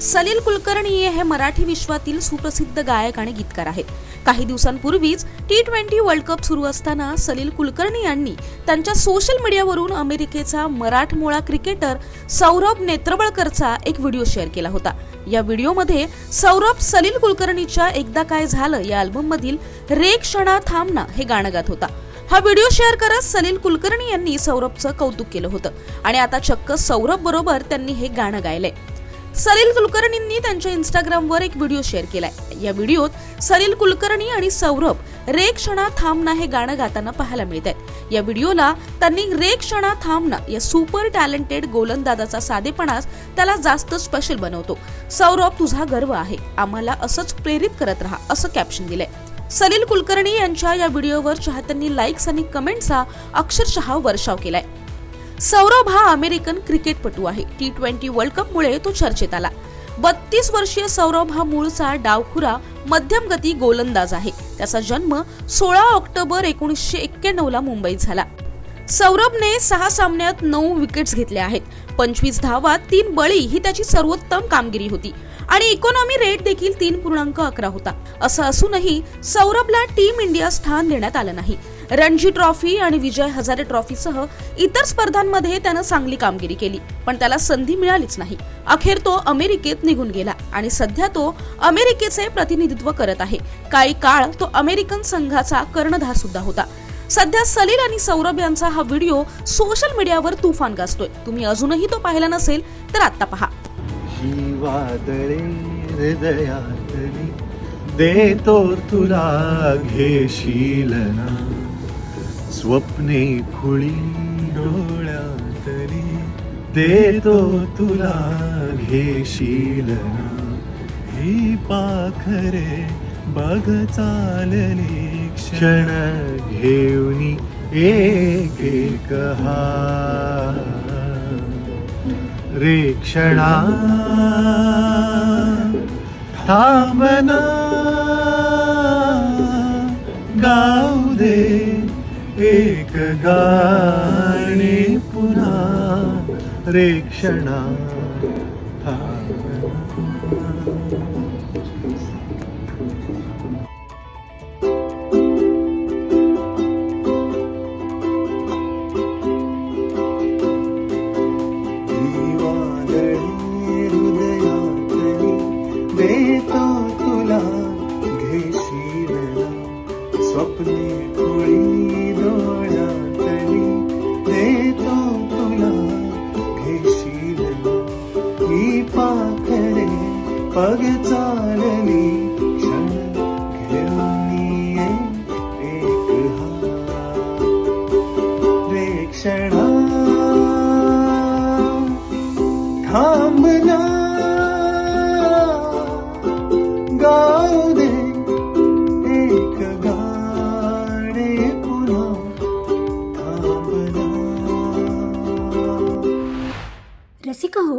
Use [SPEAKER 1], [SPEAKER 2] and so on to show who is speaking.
[SPEAKER 1] सलील कुलकर्णी हे मराठी विश्वातील सुप्रसिद्ध गायक आणि गीतकार आहेत. काही दिवसांपूर्वीच टी ट्वेंटी वर्ल्ड कप सुरू असताना सलील कुलकर्णी यांनी त्यांच्या सोशल मीडियावरून अमेरिकेचा मराठमोळा क्रिकेटर सौरभ नेत्रबळकरचा एक व्हिडिओ शेअर केला होता. या व्हिडिओमध्ये सौरभ सलील कुलकर्णीच्या एकदा काय झालं या अल्बममधील रे क्षणा थांबना हे गाणं गात होता. हा व्हिडिओ शेअर करत सलील कुलकर्णी यांनी सौरभचं कौतुक केलं होतं. आणि आता चक्क सौरभ बरोबर त्यांनी हे गाणं गायलंय. सलील कुलकर्णींनी त्यांच्या इंस्टाग्रामवर एक व्हिडिओ शेअर केलाय. या व्हिडिओत सलील कुलकर्णी आणि सौरभ रे क्षणा थांबना हे गाणं गाताना पाहायला मिळत आहे या व्हिडिओला त्यांनी रे क्षणा थांबना या सुपर टॅलेंटेड गोलंदाजाचा साधेपणास त्याला जास्त स्पेशल बनवतो. सौरभ तुझा गर्व आहे. आम्हाला असंच प्रेरित करत राहा असं कॅप्शन दिलंय. सलील कुलकर्णी यांच्या या व्हिडिओवर चाहत्यांनी लाईक्स आणि कमेंट्सचा अक्षरशः वर्षाव केलाय. सौरभ हा अमेरिकन क्रिकेटपटू आहे. टी ट्वेंटी वर्ल्ड कपमुळे तो चर्चेत आला. बत्तीस वर्षीय सौरभ हा मूळचा डावखुरा मध्यम गती गोलंदाज आहे. त्याचा जन्म सोळा ऑक्टोबर एकोणीसशे एक्क्याण्णव ला मुंबईत झाला. सौरभने सहा सामन्यात नऊ विकेट्स घेतल्या आहेत. पंचवीस धावात तीन बळी ही त्याची सर्वोत्तम कामगिरी होती. आणि इकॉनॉमी रेट देखील तीन पूर्णांक अकरा होता. असं असूनही सौरभला टीम इंडिया स्थान देण्यात आलं नाही. रणजी ट्रॉफी आणि विजय हजारे ट्रॉफीसह इतर स्पर्धांमध्ये त्यानं चांगली कामगिरी केली. पण त्याला संधी मिळालीच नाही. अखेर तो अमेरिकेत निघून गेला आणि सध्या तो अमेरिकेचे प्रतिनिधित्व करत आहे. काही काळ तो अमेरिकन संघाचा कर्णधार सुद्धा होता. सध्या सलील आणि सौरभ यांचा हा व्हिडिओ सोशल मीडियावर तुफान गाजतोय. तुम्ही अजूनही तो पाहिला नसेल तर आता पहा.
[SPEAKER 2] देतो तुला घेशील ना. स्वप्ने खुळी डोळ्यातली देतो तुला घेशील ना ही पाखरे बघ चालली क्षण घेऊनी एक एक हा. रे क्षणा थांबना एक गाणे पुन्हा रे क्षणा. देतो तुला घेशील. स्वप्ने पग चालली क्षण घेऊन ये एक हात रे क्षणा थांबना गाऊ दे एक गाणे पुन्हा थांबना
[SPEAKER 3] रसिका हो